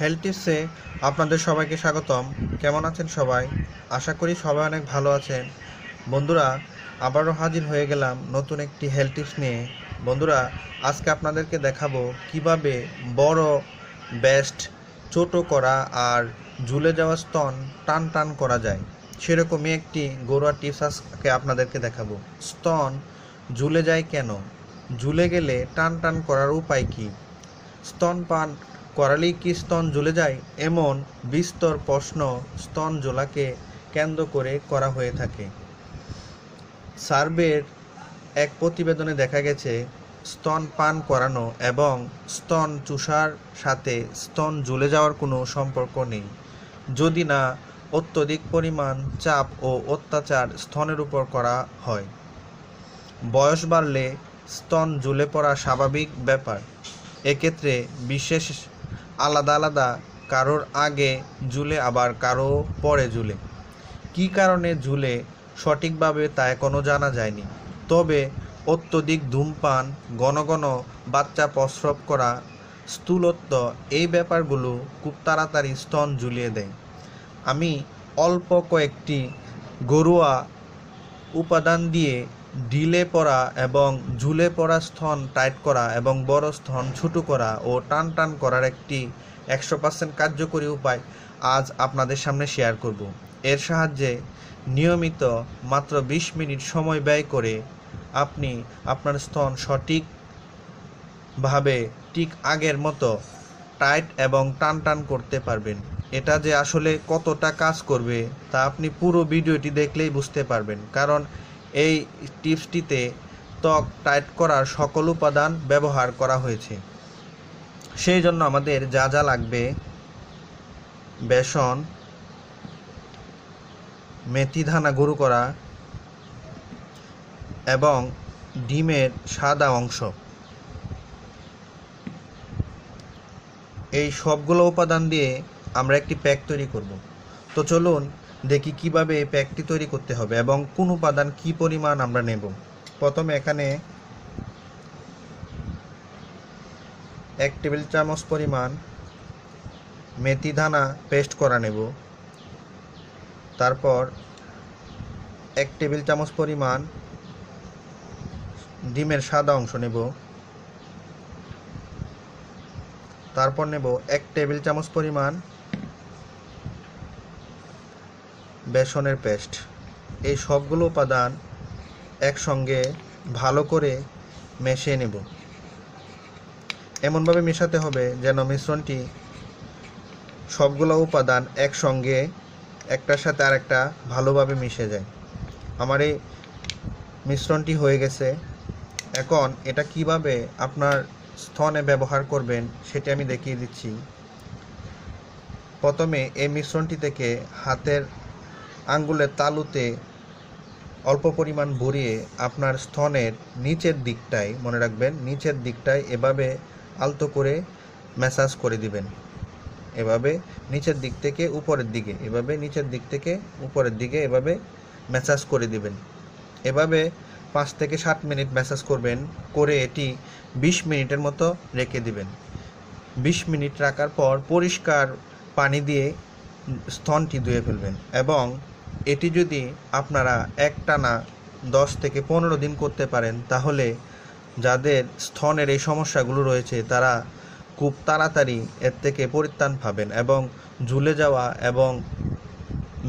Health টিপসে আপনাদের সবাইকে স্বাগতম। কেমন আছেন সবাই? আশা করি সবাই অনেক ভালো আছেন। বন্ধুরা, আবারও হাজির হয়ে গেলাম নতুন একটি হেলথ টিপস নিয়ে। বন্ধুরা, আজকে আপনাদেরকে দেখাবো কীভাবে বড় বেস্ট ছোট করা আর ঝুলে যাওয়া স্তন টান টান করা যায়। সেরকমই একটি ঘরোয়া টিপস আজকে আপনাদেরকে দেখাবো। স্তন ঝুলে যায় কেন? ঝুলে গেলে টান টান করার উপায় কী? স্তন পান করালেই কি স্তন জ্বলে যায়? এমন বিস্তর প্রশ্ন স্তন জ্বলাকে কেন্দ্র করে করা হয়ে থাকে। সার্ভের এক প্রতিবেদনে দেখা গেছে, স্তন পান করানো এবং স্তন চুষার সাথে স্তন জ্বলে যাওয়ার কোনো সম্পর্ক নেই। যদি না, অত্যধিক পরিমাণ চাপ ও অত্যাচার স্তনের উপর করা হয়। বয়স বাড়লে স্তন জ্বলে পড়া স্বাভাবিক ব্যাপার। এক্ষেত্রে বিশেষ আলাদা আলাদা, কারোর আগে ঝুলে, আবার কারও পরে ঝুলে। কী কারণে ঝুলে সঠিকভাবে তা এখনও জানা যায়নি। তবে অত্যধিক ধূমপান, ঘন ঘন বাচ্চা প্রস্রাব করা, স্থূলত্ব, এই ব্যাপারগুলো খুব তাড়াতাড়ি স্তন ঝুলিয়ে দেয়। আমি অল্প কয়েকটি ঘরোয়া উপাদান দিয়ে ঢিলে পড়া এবং ঝুলে পড়া স্তন টাইট করা এবং বড় স্তন ছোট করা ও টান টান করার একটি একশো পার্সেন্ট কার্যকরী উপায় আজ আপনাদের সামনে শেয়ার করব। এর সাহায্যে নিয়মিত মাত্র বিশ মিনিট সময় ব্যয় করে আপনি আপনার স্তন সঠিকভাবে ঠিক আগের মতো টাইট এবং টান টান করতে পারবেন। এটা যে আসলে কতটা কাজ করবে তা আপনি পুরো ভিডিওটি দেখলেই বুঝতে পারবেন। কারণ এই টিপসটিতে ত্বক টাইট করার সকল উপাদান ব্যবহার করা হয়েছে। সেই জন্য আমাদের যা যা লাগবে, বেসন, মেথি দানা গুঁড়ো করা এবং ডিমের সাদা অংশ। এই সবগুলো উপাদান দিয়ে আমরা একটি প্যাক তৈরি করব। তো চলুন দেখি কীভাবে এই প্যাকটি তৈরি করতে হবে এবং কোন উপাদান কি পরিমাণ আমরা নেব। প্রথমে এখানে এক টেবিল চামচ পরিমাণ মেথি দানা পেস্ট করা নেব। তারপর এক টেবিল চামচ পরিমাণ ডিমের সাদা অংশ নেব। তারপর নেব এক টেবিল চামচ পরিমাণ বেসনের পেস্ট। এই সবগুলো উপাদান একসঙ্গে ভালো করে মিশিয়ে নেব। এমনভাবে মেশাতে হবে যেন মিশ্রণটি সবগুলো উপাদান একসঙ্গে একটার সাথে আরেকটা ভালোভাবে মিশে যায়। আমার এই মিশ্রণটি হয়ে গেছে। এখন এটা কীভাবে আপনার স্তনে ব্যবহার করবেন সেটি আমি দেখিয়ে দিচ্ছি। প্রথমে এই মিশ্রণটি থেকে হাতের আঙ্গুলের তালুতে অল্প পরিমাণ ভরিয়ে আপনার স্তনের নিচের দিকটায়, মনে রাখবেন, নিচের দিকটায় এভাবে আলতো করে ম্যাসাজ করে দিবেন। এভাবে নিচের দিক থেকে উপরের দিকে, এভাবে নিচের দিক থেকে উপরের দিকে এভাবে ম্যাসাজ করে দিবেন। এভাবে পাঁচ থেকে সাত মিনিট ম্যাসাজ করবেন, করে এটি বিশ মিনিটের মতো রেখে দিবেন। বিশ মিনিট রাখার পর পরিষ্কার পানি দিয়ে স্তনটি ধুয়ে ফেলবেন এবং এটি যদি আপনারা একটানা দশ থেকে পনেরো দিন করতে পারেন, তাহলে যাদের স্তনের এই সমস্যাগুলো রয়েছে, তারা খুব তাড়াতাড়ি এর থেকে পরিত্রাণ পাবেন এবং ঝুলে যাওয়া এবং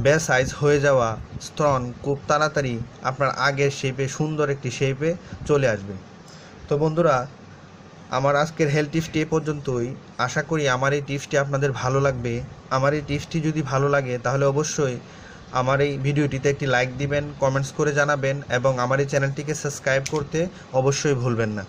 বে সাইজ হয়ে যাওয়া স্তন খুব তাড়াতাড়ি আপনার আগের শেপে সুন্দর একটি শেপে চলে আসবে। তো বন্ধুরা, আমার আজকের হেলথ টিপসটি এ পর্যন্তই। আশা করি আমার এই টিপসটি আপনাদের ভালো লাগবে। আমার এই টিপসটি যদি ভালো লাগে, তাহলে অবশ্যই আমার এই ভিডিওটিতে একটি লাইক দিবেন কমেন্টস করে জানাবেন এবং আমার এই চ্যানেলটিকে সাবস্ক্রাইব করতে অবশ্যই ভুলবেন না।